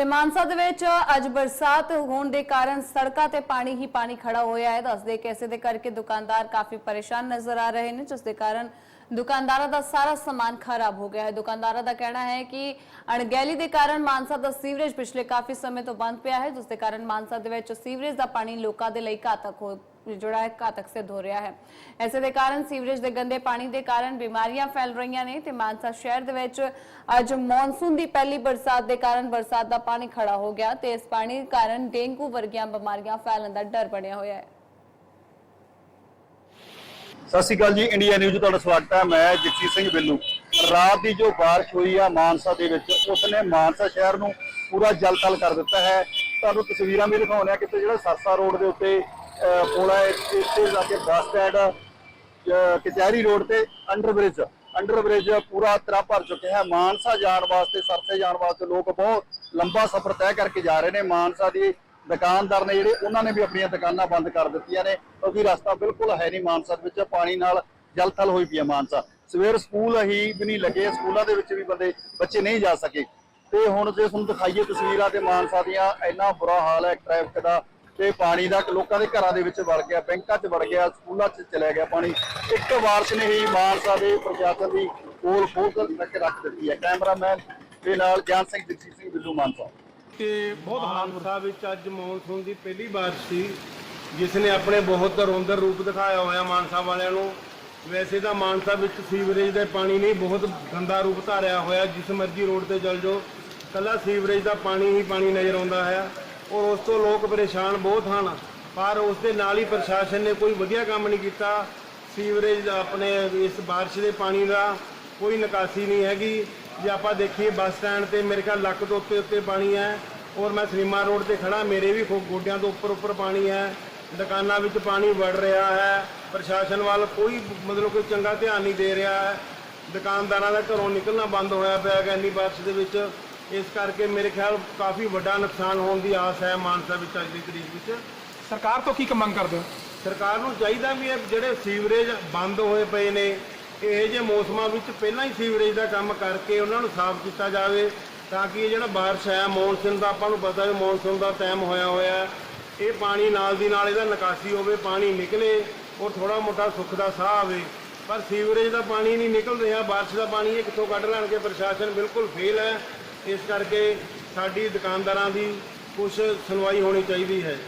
ਤੇ ਮਾਨਸਾ ਦੇ ਵਿੱਚ ਅੱਜ ਬਰਸਾਤ ਹੋਣ ਦੇ ਕਾਰਨ ਸੜਕਾਂ ਤੇ ਪਾਣੀ ਹੀ ਪਾਣੀ ਖੜਾ ਹੋਇਆ ਹੈ। ਦੱਸਦੇ ਕਿ ਇਸੇ ਦੇ ਕਰਕੇ ਦੁਕਾਨਦਾਰ ਕਾਫੀ ਪਰੇਸ਼ਾਨ ਨਜ਼ਰ ਆ ਰਹੇ ਨੇ, ਜਿਸ ਦੇ ਕਾਰਨ ਦੁਕਾਨਦਾਰਾਂ ਦਾ ਸਾਰਾ ਸਮਾਨ ਖਰਾਬ ਹੋ ਗਿਆ ਹੈ। ਦੁਕਾਨਦਾਰਾਂ ਦਾ ਕਹਿਣਾ ਹੈ ਕਿ ਅਣਗਹਿਲੀ ਦੇ ਕਾਰਨ ਮਾਨਸਾ ਦਾ ਸੀਵਰੇਜ ਪਿਛਲੇ ਕਾਫੀ ਸਮੇਂ ਤੋਂ ਬੰਦ ਪਿਆ ਹੈ, ਜਿਸ ਦੇ ਕਾਰਨ ਮਾਨਸਾ ਦੇ ਵਿੱਚ ਸੀਵਰੇਜ ਦਾ ਪਾਣੀ ਲੋਕਾਂ ਦੇ ਲਈ ਘਾਤਕ ਹੋ ਜਿਹੜਾ ਹੈ, ਘਾਤਕ ਸਿੱਧ ਹੋ ਰਿਹਾ ਹੈ। ਐਸੇ ਦੇ ਕਾਰਨ ਸੀਵਰੇਜ ਦੇ ਗੰਦੇ ਪਾਣੀ ਦੇ ਕਾਰਨ ਬਿਮਾਰੀਆਂ ਫੈਲ ਰਹੀਆਂ ਨੇ ਤੇ ਮਾਨਸਾ ਸ਼ਹਿਰ ਦੇ ਵਿੱਚ ਅੱਜ ਮੌਨਸੂਨ ਦੀ ਪਹਿਲੀ ਬਰਸਾਤ ਦੇ ਕਾਰਨ ਬਰਸਾਤ ਦਾ ਪਾਣੀ ਖੜਾ ਹੋ ਗਿਆ ਤੇ ਇਸ ਪਾਣੀ ਕਾਰਨ ਡੇਂਗੂ ਵਰਗੀਆਂ ਬਿਮਾਰੀਆਂ ਫੈਲਣ ਦਾ ਡਰ ਬਣਿਆ ਹੋਇਆ ਹੈ। ਸਤਿ ਸ਼੍ਰੀ ਅਕਾਲ ਜੀ ਇੰਡੀਆ ਨਿਊਜ਼ ਤੁਹਾਡਾ ਸਵਾਗਤ ਹੈ। ਮੈਂ ਜਗਜੀਤ ਸਿੰਘ ਬਿੱਲੂ। ਰਾਤ ਦੀ ਜੋ ਬਾਰਿਸ਼ ਹੋਈ ਆ ਮਾਨਸਾ ਦੇ ਵਿੱਚ ਉਸਨੇ ਮਾਨਸਾ ਸ਼ਹਿਰ ਨੂੰ ਪੂਰਾ ਜਲਤਲ ਕਰ ਦਿੱਤਾ ਹੈ। ਤੁਹਾਨੂੰ ਤਸਵੀਰਾਂ ਵੀ ਦਿਖਾਉਂਦੇ ਆ ਕਿਤੇ ਜਿਹੜਾ ਸਰਸਾ ਰੋਡ ਦੇ ਉੱਤੇ ਅਹ, ਪੁਲ ਹੈ ਇੱਥੇ ਜਾ ਕੇ ਬੱਸ ਸਟੈਂਡ ਕਚਹਿਰੀ ਰੋਡ ਤੇ ਅੰਡਰ ਬ੍ਰਿਜ ਅੰਡਰ ਬ੍ਰਿਜ ਪੂਰਾ ਤਰ੍ਹਾਂ ਭਰ ਚੁੱਕੇ ਹੈ। ਮਾਨਸਾ ਜਾਣ ਵਾਸਤੇ ਸਰਸੇ ਜਾਣ ਵਾਸਤੇ ਲੋਕ ਬਹੁਤ ਲੰਬਾ ਸਫ਼ਰ ਤੈਅ ਕਰਕੇ ਜਾ ਰਹੇ ਨੇ। ਮਾਨਸਾ ਦੀ ਦੁਕਾਨਦਾਰ ਨੇ ਜਿਹੜੇ ਉਹਨਾਂ ਨੇ ਵੀ ਆਪਣੀਆਂ ਦੁਕਾਨਾਂ ਬੰਦ ਕਰ ਦਿੱਤੀਆਂ ਨੇ। ਕਿਉਂਕਿ ਰਸਤਾ ਬਿਲਕੁਲ ਹੈ ਨਹੀਂ ਮਾਨਸਾ ਦੇ ਵਿੱਚ, ਪਾਣੀ ਨਾਲ ਜਲਥਲ ਹੋਈ ਪਈ ਹੈ ਮਾਨਸਾ। ਸਵੇਰ ਸਕੂਲ ਹੀ ਵੀ ਨਹੀਂ ਲੱਗੇ, ਸਕੂਲਾਂ ਦੇ ਵਿੱਚ ਵੀ ਬੰਦੇ, ਬੱਚੇ ਨਹੀਂ ਜਾ ਸਕੇ। ਤੇ ਹੁਣ ਜੇ ਤੁਹਾਨੂੰ ਦਿਖਾਈਏ ਤਸਵੀਰਾਂ ਤੇ ਮਾਨਸਾ ਦੀਆਂ, ਇੰਨਾ ਬੁਰਾ ਹਾਲ ਹੈ ਟ੍ਰੈਫਿਕ ਦਾ ਤੇ ਪਾਣੀ ਦਾ, ਲੋਕਾਂ ਦੇ ਘਰਾਂ ਦੇ ਵਿੱਚ ਵੜ ਗਿਆ, ਬੈਂਕਾਂ 'ਚ ਵੜ ਗਿਆ, ਸਕੂਲਾਂ 'ਚ ਚਲਿਆ ਗਿਆ ਪਾਣੀ। ਇੱਕ ਵਾਰਸ ਨੇ ਹੀ ਮਾਨਸਾ ਦੇ ਪ੍ਰਸ਼ਾਸਨ ਦੀ ਕੋਲ ਖੋਲ ਕੇ ਰੱਖ ਦਿੱਤੀ ਹੈ। ਕੈਮਰਾਮੈਨ ਦੇ ਨਾਲ ਗਿਆਨ ਸਿੰਘ, ਜਗਜੀਤ ਸਿੰਘ, ਬਿੱਲੂ ਮਾਨਸਾ। ਤੇ ਬਹੁਤ ਮਾਨਸਾ ਵਿੱਚ ਅੱਜ ਮੌਨਸੂਨ ਦੀ ਪਹਿਲੀ ਬਾਰਿਸ਼ ਸੀ, ਜਿਸ ਨੇ ਆਪਣੇ ਬਹੁਤ ਰੌੰਦਰ ਰੂਪ ਦਿਖਾਇਆ ਹੋਇਆ ਮਾਨਸਾ ਵਾਲਿਆਂ ਨੂੰ। ਵੈਸੇ ਤਾਂ ਮਾਨਸਾ ਵਿੱਚ ਸੀਵਰੇਜ ਦੇ ਪਾਣੀ ਨਹੀਂ, ਬਹੁਤ ਗੰਦਾ ਰੂਪ ਧਾਰਿਆ ਹੋਇਆ, ਜਿਸ ਮਰਜ਼ੀ ਰੋਡ ਤੇ ਚੱਲ ਜਾਓ। ਕੱਲਾ ਸੀਵਰੇਜ ਦਾ ਪਾਣੀ ਹੀ ਪਾਣੀ ਨਜ਼ਰ ਆਉਂਦਾ ਹੈ ਔਰ ਉਸ ਤੋਂ ਲੋਕ ਪਰੇਸ਼ਾਨ ਬਹੁਤ ਹਨ। ਪਰ ਉਸ ਦੇ ਨਾਲ ਹੀ ਪ੍ਰਸ਼ਾਸਨ ਨੇ ਕੋਈ ਵਧੀਆ ਕੰਮ ਨਹੀਂ ਕੀਤਾ। ਸੀਵਰੇਜ ਦਾ ਆਪਣੇ ਇਸ ਬਾਰਿਸ਼ ਦੇ ਪਾਣੀ ਦਾ ਕੋਈ ਨਿਕਾਸੀ ਨਹੀਂ ਹੈਗੀ। ਜੇ ਆਪਾਂ ਦੇਖੀਏ ਬੱਸ ਸਟੈਂਡ ਤੇ ਮੇਰੇ ਖਿਆਲ ਲੱਕ ਤੋਂ ਉੱਤੇ ਉੱਤੇ ਪਾਣੀ ਹੈ ਔਰ ਮੈਂ ਸਰੀਮਾ ਰੋਡ ਤੇ ਖੜਾ ਮੇਰੇ ਵੀ ਖੋ- ਗੋਡਿਆਂ ਤੋਂ ਉੱਪਰ ਉੱਪਰ ਪਾਣੀ ਹੈ ਦੁਕਾਨਾਂ ਵਿੱਚ ਪਾਣੀ ਵੜ ਰਿਹਾ ਹੈ ਪ੍ਰਸ਼ਾਸਨ ਵੱਲ ਕੋਈ ਮਤਲਬ ਕੋਈ ਚੰਗਾ ਧਿਆਨ ਨਹੀਂ ਦੇ ਰਿਹਾ ਹੈ ਦੁਕਾਨਦਾਰਾਂ ਦਾ ਘਰੋਂ ਨਿਕਲਣਾ ਬੰਦ ਹੋਇਆ ਪਿਆ ਹੈ ਇੰਨੀ ਬਾਰਿਸ਼ ਦੇ ਵਿੱਚ ਇਸ ਕਰਕੇ ਮੇਰੇ ਖਿਆਲ ਕਾਫੀ ਵੱਡਾ ਨੁਕਸਾਨ ਹੋਣ ਦੀ ਆਸ ਹੈ ਮਾਨਸਾ ਵਿੱਚ ਅੱਜ ਦੀ ਤਰੀਕ ਵਿੱਚ। ਸਰਕਾਰ ਤੋਂ ਕੀ ਕੁ ਮੰਗ ਕਰਦੇ ਹੋ? ਸਰਕਾਰ ਨੂੰ ਚਾਹੀਦਾ ਵੀ ਇਹ ਜਿਹੜੇ ਸੀਵਰੇਜ ਬੰਦ ਹੋਏ ਪਏ ਨੇ ਇਹ ਜੇ ਮੌਸਮਾਂ ਵਿੱਚ ਪਹਿਲਾਂ ਹੀ ਸੀਵਰੇਜ ਦਾ ਕੰਮ ਕਰਕੇ ਉਹਨਾਂ ਨੂੰ ਸਾਫ਼ ਕੀਤਾ ਜਾਵੇ, ਤਾਂ ਕਿ ਇਹ ਜਿਹੜਾ ਬਾਰਿਸ਼ ਹੈ, ਮੌਨਸੂਨ ਦਾ ਆਪਾਂ ਨੂੰ ਪਤਾ ਹੈ ਮੌਨਸੂਨ ਦਾ ਟਾਈਮ ਹੋਇਆ ਹੋਇਆ ਇਹ ਪਾਣੀ ਨਾਲ ਦੀ ਨਾਲ ਇਹਦਾ ਨਿਕਾਸੀ ਹੋਵੇ, ਪਾਣੀ ਨਿਕਲੇ ਔਰ ਥੋੜਾ ਮੋਟਾ ਸੁੱਖ ਦਾ ਸਾਹ ਆਵੇ। ਪਰ ਸੀਵਰੇਜ ਦਾ ਪਾਣੀ ਨਹੀਂ ਨਿਕਲ ਰਿਹਾ, ਬਾਰਿਸ਼ ਦਾ ਪਾਣੀ ਇਹ ਕਿੱਥੋਂ ਕੱਢ ਲੈਣਗੇ? ਪ੍ਰਸ਼ਾਸਨ ਬਿਲਕੁਲ ਫੇਲ ਹੈ। ਇਸ ਕਰਕੇ ਸਾਡੀ ਦੁਕਾਨਦਾਰਾਂ ਦੀ ਕੁਝ ਸੁਣਵਾਈ ਹੋਣੀ ਚਾਹੀਦੀ ਹੈ।